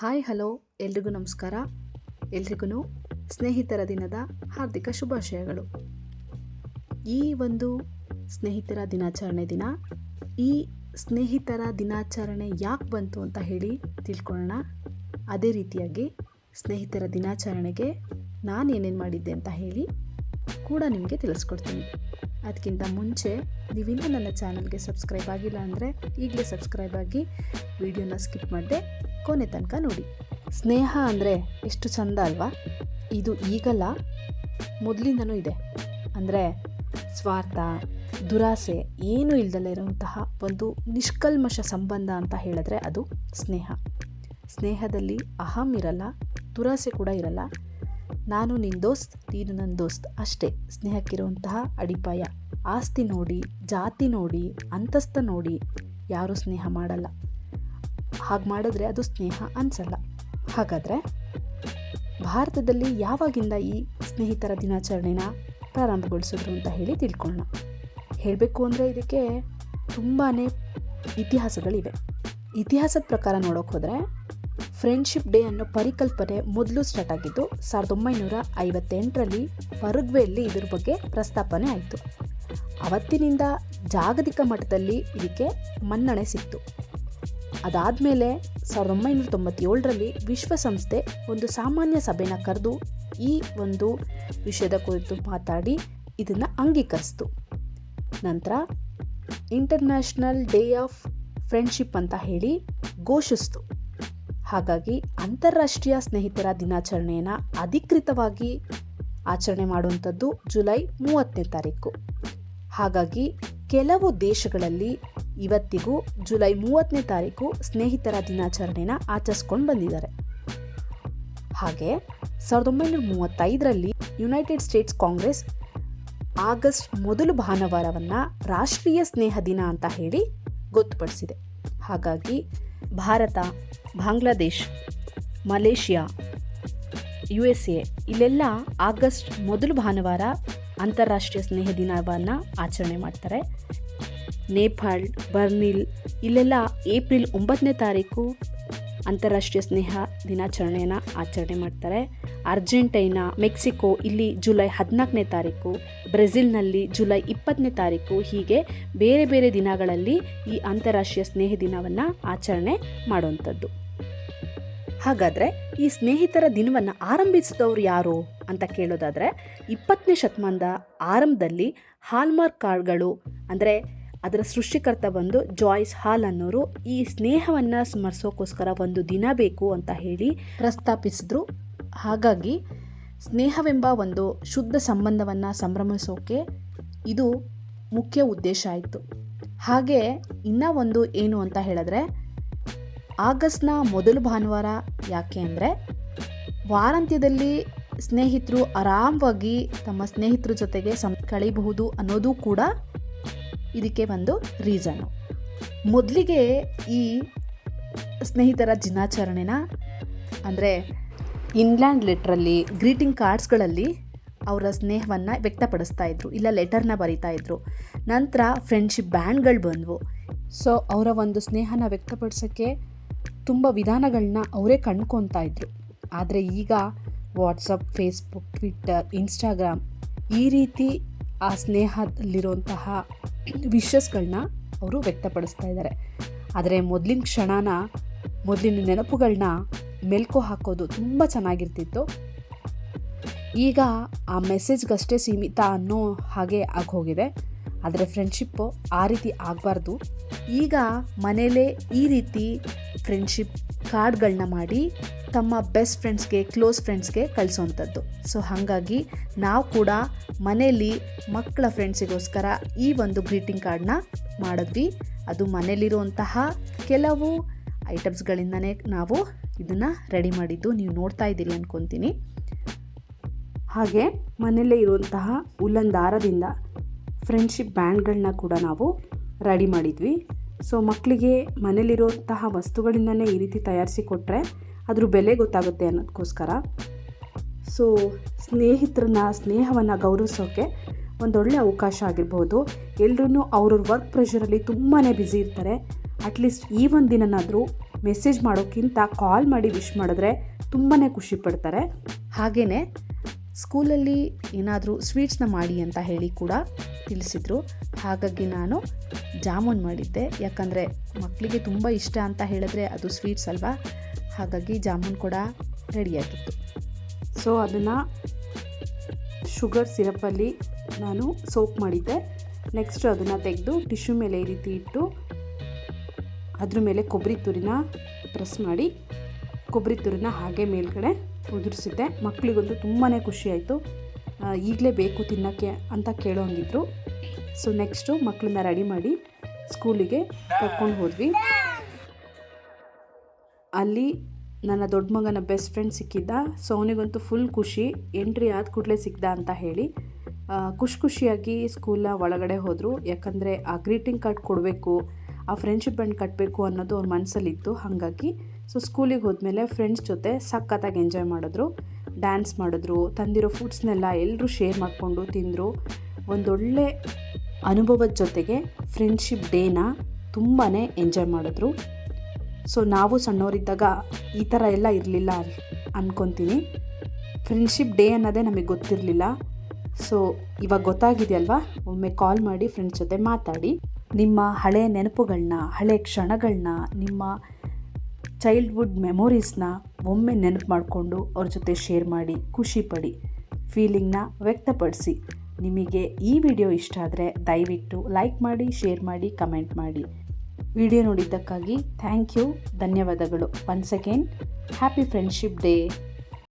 Hi, hello. ಎಲ್ರಿಗೂ ನಮಸ್ಕಾರ. ಎಲ್ರಿಗೂ ಸ್ನೇಹಿತರ ದಿನದ ಹಾರ್ದಿಕ ಶುಭಾಶಯಗಳು. ಈ ಒಂದು ಸ್ನೇಹಿತರ ದಿನಾಚರಣೆ ದಿನ, ಈ ಸ್ನೇಹಿತರ ದಿನಾಚರಣೆ ಯಾಕೆ ಬಂತು ಅಂತ ಹೇಳಿ ತಿಳ್ಕೊಳ್ಳೋಣ. ಅದೇ ರೀತಿಯಾಗಿ ಸ್ನೇಹಿತರ ದಿನಾಚರಣೆಗೆ ನಾನು ಏನೇನು ಮಾಡಿದ್ದೆ ಅಂತ ಹೇಳಿ ಕೂಡ ನಿಮಗೆ ತಿಳಿಸ್ಕೊಡ್ತೀನಿ. ಅದಕ್ಕಿಂತ ಮುಂಚೆ ನೀವಿನ್ನೂ ನನ್ನ ಚಾನಲ್ಗೆ ಸಬ್ಸ್ಕ್ರೈಬ್ ಆಗಿಲ್ಲ ಅಂದರೆ ಈಗಲೇ ಸಬ್ಸ್ಕ್ರೈಬ್ ಆಗಿ ವಿಡಿಯೋನ ಸ್ಕಿಪ್ ಮಾಡದೆ ಕೊನೆ ತನಕ ನೋಡಿ. ಸ್ನೇಹ ಅಂದರೆ ಎಷ್ಟು ಚಂದ ಅಲ್ವಾ? ಇದು ಈಗಲ್ಲ, ಮೊದಲಿಂದನೂ ಇದೆ. ಅಂದರೆ ಸ್ವಾರ್ಥ, ದುರಾಸೆ ಏನೂ ಇಲ್ದಲೇ ಇರುವಂತಹ ಒಂದು ನಿಷ್ಕಲ್ಮಶ ಸಂಬಂಧ ಅಂತ ಹೇಳಿದ್ರೆ ಅದು ಸ್ನೇಹ. ಸ್ನೇಹದಲ್ಲಿ ಅಹಂ ಇರಲ್ಲ, ದುರಾಸೆ ಕೂಡ ಇರಲ್ಲ ನಾನು ನಿನ್ನ ದೋಸ್ತ್, ನೀನು ನನ್ನ ದೋಸ್ತ್ ಅಷ್ಟೇ. ಸ್ನೇಹಕ್ಕಿರುವಂತಹ ಅಡಿಪಾಯ. ಆಸ್ತಿ ನೋಡಿ, ಜಾತಿ ನೋಡಿ, ಅಂತಸ್ತ ನೋಡಿ, ಯಾರೂ ಸ್ನೇಹ ಮಾಡಲ್ಲ. ಹಾಗೆ ಮಾಡಿದ್ರೆ ಅದು ಸ್ನೇಹ ಅನ್ಸಲ್ಲ. ಹಾಗಾದರೆ ಭಾರತದಲ್ಲಿ ಯಾವಾಗಿಂದ ಈ ಸ್ನೇಹಿತರ ದಿನಾಚರಣೆನ ಪ್ರಾರಂಭಗೊಳಿಸಿದ್ರು ಅಂತ ಹೇಳಿ ತಿಳ್ಕೊಳ್ಳೋಣ ಹೇಳಬೇಕು ಅಂದರೆ ಇದಕ್ಕೆ ತುಂಬಾ ಇತಿಹಾಸಗಳಿವೆ. ಇತಿಹಾಸದ ಪ್ರಕಾರ ನೋಡೋಕೆ ಹೋದರೆ ಫ್ರೆಂಡ್ಶಿಪ್ ಡೇ ಅನ್ನೋ ಪರಿಕಲ್ಪನೆ ಮೊದಲು ಸ್ಟಾರ್ಟ್ ಆಗಿದ್ದು ಸಾವಿರದ ಒಂಬೈನೂರ ಐವತ್ತೆಂಟರಲ್ಲಿ ಪರುಗ್ವೆಯಲ್ಲಿ ಇದರ ಬಗ್ಗೆ ಪ್ರಸ್ತಾಪನೆ ಆಯಿತು. ಅವತ್ತಿನಿಂದ ಜಾಗತಿಕ ಮಟ್ಟದಲ್ಲಿ ಇದಕ್ಕೆ ಮನ್ನಣೆ ಸಿಕ್ತು. ಅದಾದಮೇಲೆ ಸಾವಿರದ ಒಂಬೈನೂರ ತೊಂಬತ್ತೇಳರಲ್ಲಿ ವಿಶ್ವಸಂಸ್ಥೆ ಒಂದು ಸಾಮಾನ್ಯ ಸಭೆನ ಕರೆದು ಈ ಒಂದು ವಿಷಯದ ಕುರಿತು ಮಾತಾಡಿ ಇದನ್ನು ಅಂಗೀಕರಿಸ್ತು. ನಂತರ ಇಂಟರ್ನ್ಯಾಷನಲ್ ಡೇ ಆಫ್ ಫ್ರೆಂಡ್ಶಿಪ್ ಅಂತ ಹೇಳಿ ಘೋಷಿಸ್ತು. ಹಾಗಾಗಿ ಅಂತಾರಾಷ್ಟ್ರೀಯ ಸ್ನೇಹಿತರ ದಿನಾಚರಣೆಯನ್ನು ಅಧಿಕೃತವಾಗಿ ಆಚರಣೆ ಮಾಡುವಂಥದ್ದು ಜುಲೈ ಮೂವತ್ತನೇ ತಾರೀಕು. ಹಾಗಾಗಿ ಕೆಲವು ದೇಶಗಳಲ್ಲಿ ಇವತ್ತಿಗೂ ಜುಲೈ ಮೂವತ್ತನೇ ತಾರೀಕು ಸ್ನೇಹಿತರ ದಿನಾಚರಣೆನ ಆಚರಿಸ್ಕೊಂಡು ಬಂದಿದ್ದಾರೆ. ಹಾಗೆ ಸಾವಿರದ ಒಂಬೈನೂರ ಮೂವತ್ತೈದರಲ್ಲಿ ಯುನೈಟೆಡ್ ಸ್ಟೇಟ್ಸ್ ಕಾಂಗ್ರೆಸ್ ಆಗಸ್ಟ್ ಮೊದಲು ಭಾನುವಾರವನ್ನು ರಾಷ್ಟ್ರೀಯ ಸ್ನೇಹ ದಿನ ಅಂತ ಹೇಳಿ ಗೊತ್ತುಪಡಿಸಿದೆ. ಹಾಗಾಗಿ Bharat, Bangladesh, Malaysia U S A ಇಲ್ಲೆಲ್ಲ ಆಗಸ್ಟ್ ಮೊದಲು ಭಾನುವಾರ ಅಂತಾರಾಷ್ಟ್ರೀಯ ಸ್ನೇಹ ದಿನವನ್ನು ಆಚರಣೆ ಮಾಡ್ತಾರೆ. ನೇಪಾಳ್ ಬರ್ನಿಲ್ ಇಲ್ಲೆಲ್ಲ ಏಪ್ರಿಲ್ ಒಂಬತ್ತನೇ ತಾರೀಕು ಅಂತಾರಾಷ್ಟ್ರೀಯ ಸ್ನೇಹ ದಿನಾಚರಣೆಯನ್ನು ಆಚರಣೆ ಮಾಡ್ತಾರೆ. ಅರ್ಜೆಂಟೈನಾ, ಮೆಕ್ಸಿಕೋ ಇಲ್ಲಿ ಜುಲೈ ಹದಿನಾಲ್ಕನೇ ತಾರೀಕು, ಬ್ರೆಜಿಲ್ನಲ್ಲಿ ಜುಲೈ ಇಪ್ಪತ್ತನೇ ತಾರೀಕು ಹೀಗೆ ಬೇರೆ ಬೇರೆ ದಿನಗಳಲ್ಲಿ ಈ ಅಂತಾರಾಷ್ಟ್ರೀಯ ಸ್ನೇಹ ದಿನವನ್ನು ಆಚರಣೆ ಮಾಡುವಂಥದ್ದು. ಹಾಗಾದರೆ ಈ ಸ್ನೇಹಿತರ ದಿನವನ್ನು ಆರಂಭಿಸಿದವರು ಯಾರು ಅಂತ ಕೇಳೋದಾದರೆ ಇಪ್ಪತ್ತನೇ ಶತಮಾನದ ಆರಂಭದಲ್ಲಿ ಹಾಲ್ಮಾರ್ಕ್ ಕಾರ್ಡ್ಗಳು ಅಂದರೆ ಅದರ ಸೃಷ್ಟಿಕರ್ತ ಬಂದು ಜಾಯ್ಸ್ ಹಾಲ್ ಅನ್ನೋರು, ಈ ಸ್ನೇಹವನ್ನು ಸ್ಮರಿಸೋಕ್ಕೋಸ್ಕರ ಒಂದು ದಿನ ಬೇಕು ಅಂತ ಹೇಳಿ ಪ್ರಸ್ತಾಪಿಸಿದ್ರು. ಹಾಗಾಗಿ ಸ್ನೇಹವೆಂಬ ಒಂದು ಶುದ್ಧ ಸಂಬಂಧವನ್ನು ಸಂಭ್ರಮಿಸೋಕೆ ಇದು ಮುಖ್ಯ ಉದ್ದೇಶ ಆಯಿತು. ಹಾಗೆ ಇನ್ನೂ ಒಂದು ಏನು ಅಂತ ಹೇಳಿದ್ರೆ, ಆಗಸ್ಟ್ನ ಮೊದಲು ಭಾನುವಾರ ಯಾಕೆ ಅಂದರೆ, ವಾರಾಂತ್ಯದಲ್ಲಿ ಸ್ನೇಹಿತರು ಆರಾಮವಾಗಿ ತಮ್ಮ ಸ್ನೇಹಿತರ ಜೊತೆಗೆ ಸಂ, ಕಳೀಬಹುದು ಅನ್ನೋದು ಕೂಡ ಇದಕ್ಕೆ ಒಂದು ರೀಸನ್ನು. ಮೊದಲಿಗೆ ಈ ಸ್ನೇಹಿತರ ದಿನಾಚರಣೆನ ಅಂದರೆ ಇನ್ಲ್ಯಾಂಡ್ ಲೆಟ್ರಲ್ಲಿ ಗ್ರೀಟಿಂಗ್ ಕಾರ್ಡ್ಸ್ಗಳಲ್ಲಿ ಅವರ ಸ್ನೇಹವನ್ನು ವ್ಯಕ್ತಪಡಿಸ್ತಾ ಇದ್ರು. ಇಲ್ಲ ಲೆಟರ್ನ ಬರಿತಾ ಇದ್ರು. ನಂತರ ಫ್ರೆಂಡ್ಶಿಪ್ ಬ್ಯಾಂಡ್ಗಳು ಬಂದವು. ಸೊ ಅವರ ಒಂದು ಸ್ನೇಹನ ವ್ಯಕ್ತಪಡಿಸೋಕ್ಕೆ ತುಂಬ ವಿಧಾನಗಳನ್ನ ಅವರೇ ಕಂಡ್ಕೊತಾ ಇದ್ರು. ಆದರೆ ಈಗ ವಾಟ್ಸಪ್, ಫೇಸ್ಬುಕ್, ಟ್ವಿಟ್ಟರ್, ಇನ್ಸ್ಟಾಗ್ರಾಮ್ ಈ ರೀತಿ ಆ ಸ್ನೇಹದಲ್ಲಿರುವಂತಹ ವಿಷಸ್ಗಳನ್ನ ಅವರು ವ್ಯಕ್ತಪಡಿಸ್ತಾ ಇದ್ದಾರೆ. ಆದರೆ ಮೊದಲಿನ ಕ್ಷಣನ, ಮೊದಲಿನ ನೆನಪುಗಳನ್ನ ಮೆಲ್ಕೋ ಹಾಕೋದು ತುಂಬ ಚೆನ್ನಾಗಿರ್ತಿತ್ತು. ಈಗ ಆ ಮೆಸೇಜ್ಗಷ್ಟೇ ಸೀಮಿತ ಅನ್ನೋ ಹಾಗೆ ಆಗೋಗಿದೆ ಆದರೆ ಫ್ರೆಂಡ್ಶಿಪ್ಪು ಆ ರೀತಿ ಆಗಬಾರ್ದು. ಈಗ ಮನೇಲೇ ಈ ರೀತಿ ಫ್ರೆಂಡ್ಶಿಪ್ ಕಾರ್ಡ್ಗಳನ್ನ ಮಾಡಿ ತಮ್ಮ ಬೆಸ್ಟ್ ಫ್ರೆಂಡ್ಸ್ಗೆ, ಕ್ಲೋಸ್ ಫ್ರೆಂಡ್ಸ್ಗೆ ಕಳಿಸೋವಂಥದ್ದು ಸೊ, ಹಾಗಾಗಿ ನಾವು ಕೂಡ ಮನೆಯಲ್ಲಿ ಮಕ್ಕಳ ಫ್ರೆಂಡ್ಸಿಗೋಸ್ಕರ ಈ ಒಂದು ಗ್ರೀಟಿಂಗ್ ಕಾರ್ಡನ್ನ ಮಾಡಿದ್ವಿ. ಅದು ಮನೇಲಿರುವಂತಹ ಕೆಲವು ಐಟಮ್ಸ್ಗಳಿಂದನೇ ನಾವು ಇದನ್ನು ರೆಡಿ ಮಾಡಿದ್ದು. ನೀವು ನೋಡ್ತಾ ಇದ್ದೀರಿ ಅಂದ್ಕೊತೀನಿ ಹಾಗೆ ಮನೆಯಲ್ಲೇ ಇರುವಂತಹ ಉಲ್ಲಂದಾರದಿಂದ ಫ್ರೆಂಡ್ಶಿಪ್ ಬ್ಯಾಂಡ್ಗಳನ್ನ ಕೂಡ ನಾವು ರೆಡಿ ಮಾಡಿದ್ವಿ. ಸೊ ಮಕ್ಕಳಿಗೆ ಮನೇಲಿರುವಂತಹ ವಸ್ತುಗಳಿಂದನೇ ಈ ರೀತಿ ತಯಾರಿಸಿ ಕೊಟ್ಟರೆ ಅದ್ರ ಬೆಲೆ ಗೊತ್ತಾಗುತ್ತೆ ಅನ್ನೋದಕ್ಕೋಸ್ಕರ ಸೊ ಸ್ನೇಹಿತರನ್ನ, ಸ್ನೇಹವನ್ನು ಗೌರವಿಸೋಕ್ಕೆ ಒಂದೊಳ್ಳೆ ಅವಕಾಶ ಆಗಿರ್ಬೋದು. ಎಲ್ಲರೂ ಅವ್ರವ್ರ ವರ್ಕ್ ಪ್ರೆಷರಲ್ಲಿ ತುಂಬಾ ಬ್ಯುಸಿ ಇರ್ತಾರೆ. ಅಟ್ಲೀಸ್ಟ್ ಈ ಒಂದು ದಿನನಾದರೂ ಮೆಸೇಜ್ ಮಾಡೋಕ್ಕಿಂತ ಕಾಲ್ ಮಾಡಿ ವಿಶ್ ಮಾಡಿದ್ರೆ ತುಂಬಾ ಖುಷಿ ಪಡ್ತಾರೆ. ಹಾಗೆಯೇ ಸ್ಕೂಲಲ್ಲಿ ಏನಾದರೂ ಸ್ವೀಟ್ಸ್ನ ಮಾಡಿ ಅಂತ ಹೇಳಿ ಕೂಡ ತಿಳಿಸಿದರು. ಹಾಗಾಗಿ ನಾನು ಜಾಮೂನ್ ಮಾಡಿದ್ದೆ. ಯಾಕಂದರೆ ಮಕ್ಕಳಿಗೆ ತುಂಬ ಇಷ್ಟ ಅಂತ ಹೇಳಿದ್ರೆ ಅದು ಸ್ವೀಟ್ಸ್ ಅಲ್ವಾ? ಹಾಗಾಗಿ ಜಾಮೂನ್ ಕೂಡ ರೆಡಿಯಾಗಿತ್ತು ಸೊ ಅದನ್ನು ಶುಗರ್ ಸಿರಪಲ್ಲಿ ನಾನು ಸೋಪ್ ಮಾಡಿದ್ದೆ. ನೆಕ್ಸ್ಟ್ ಅದನ್ನು ತೆಗೆದು ಟಿಶ್ಯೂ ಮೇಲೆ ಈ ರೀತಿ ಇಟ್ಟು, ಅದ್ರ ಮೇಲೆ ಕೊಬ್ಬರಿ ತುರಿನ ಪ್ರೆಸ್ ಮಾಡಿ ಕೊಬ್ಬರಿ ತುರಿನ ಹಾಗೆ ಮೇಲ್ಗಡೆ ಉದುರಿಸಿದ್ದೆ. ಮಕ್ಕಳಿಗಂತೂ ತುಂಬಾ ಖುಷಿಯಾಯಿತು. ಈಗಲೇ ಬೇಕು ತಿನ್ನೋಕ್ಕೆ ಅಂತ ಕೇಳೋಂಗಿದ್ರು. ಸೊ ನೆಕ್ಸ್ಟು ಮಕ್ಕಳನ್ನ ರೆಡಿ ಮಾಡಿ ಸ್ಕೂಲಿಗೆ ಕರ್ಕೊಂಡು ಹೋದ್ವಿ. ಅಲ್ಲಿ ನನ್ನ ದೊಡ್ಡ ಮಗನ ಬೆಸ್ಟ್ ಫ್ರೆಂಡ್ ಸಿಕ್ಕಿದ್ದ. ಸೊ ಅವನಿಗಂತೂ ಫುಲ್ ಖುಷಿ. ಎಂಟ್ರಿ ಆದ ಕೂಡಲೇ ಸಿಕ್ಕಿದ ಅಂತ ಹೇಳಿ. ಖುಷಿ ಖುಷಿಯಾಗಿ ಸ್ಕೂಲ ಒಳಗಡೆ ಹೋದರು. ಯಾಕಂದರೆ ಆ ಗ್ರೀಟಿಂಗ್ ಕಾರ್ಡ್ ಕೊಡಬೇಕು. ಆ ಫ್ರೆಂಡ್ಶಿಪ್ ಬ್ಯಾಂಡ್ ಕಟ್ಟಬೇಕು ಅನ್ನೋದು ಅವ್ರ ಮನಸ್ಸಲ್ಲಿತ್ತು ಹಾಗಾಗಿ ಸೊ ಸ್ಕೂಲಿಗೆ ಹೋದ್ಮೇಲೆ ಫ್ರೆಂಡ್ಸ್ ಜೊತೆ ಸಖತ್ತಾಗಿ ಎಂಜಾಯ್ ಮಾಡಿದ್ರು. ಡ್ಯಾನ್ಸ್ ಮಾಡಿದ್ರು, ತಂದಿರೋ ಫುಡ್ಸ್ನೆಲ್ಲ ಎಲ್ಲರೂ ಶೇರ್ ಮಾಡಿಕೊಂಡು ತಿಂದರು. ಒಂದೊಳ್ಳೆ ಅನುಭವದ ಜೊತೆಗೆ ಫ್ರೆಂಡ್ಶಿಪ್ ಡೇನ ತುಂಬಾ ಎಂಜಾಯ್ ಮಾಡಿದ್ರು. ಸೊ ನಾವು ಸಣ್ಣವರಿದ್ದಾಗ ಈ ಥರ ಎಲ್ಲ ಇರಲಿಲ್ಲ ಅಂದ್ಕೊತೀನಿ ಫ್ರೆಂಡ್ಶಿಪ್ ಡೇ ಅನ್ನೋದೇ ನಮಗೆ ಗೊತ್ತಿರಲಿಲ್ಲ. ಸೊ ಇವಾಗ ಗೊತ್ತಾಗಿದೆಯಲ್ವಾ? ಒಮ್ಮೆ ಕಾಲ್ ಮಾಡಿ ಫ್ರೆಂಡ್ಸ್ ಜೊತೆ ಮಾತಾಡಿ. ನಿಮ್ಮ ಹಳೆಯ ನೆನಪುಗಳನ್ನ ಹಳೆ ಕ್ಷಣಗಳನ್ನ ನಿಮ್ಮ ಚೈಲ್ಡ್ಹುಡ್ ಮೆಮೊರೀಸ್ನ ಒಮ್ಮೆ ನೆನಪು ಮಾಡಿಕೊಂಡು ಅವ್ರ ಜೊತೆ ಶೇರ್ ಮಾಡಿ ಖುಷಿಪಡಿ ಫೀಲಿಂಗ್ನ ವ್ಯಕ್ತಪಡಿಸಿ. ನಿಮಗೆ ಈ ವಿಡಿಯೋ ಇಷ್ಟ ಆದರೆ ದಯವಿಟ್ಟು ಲೈಕ್ ಮಾಡಿ ಶೇರ್ ಮಾಡಿ ಕಮೆಂಟ್ ಮಾಡಿ. ವಿಡಿಯೋ ನೋಡಿದ್ದಕ್ಕಾಗಿ ಥ್ಯಾಂಕ್ ಯು ಧನ್ಯವಾದಗಳು. Once again happy friendship day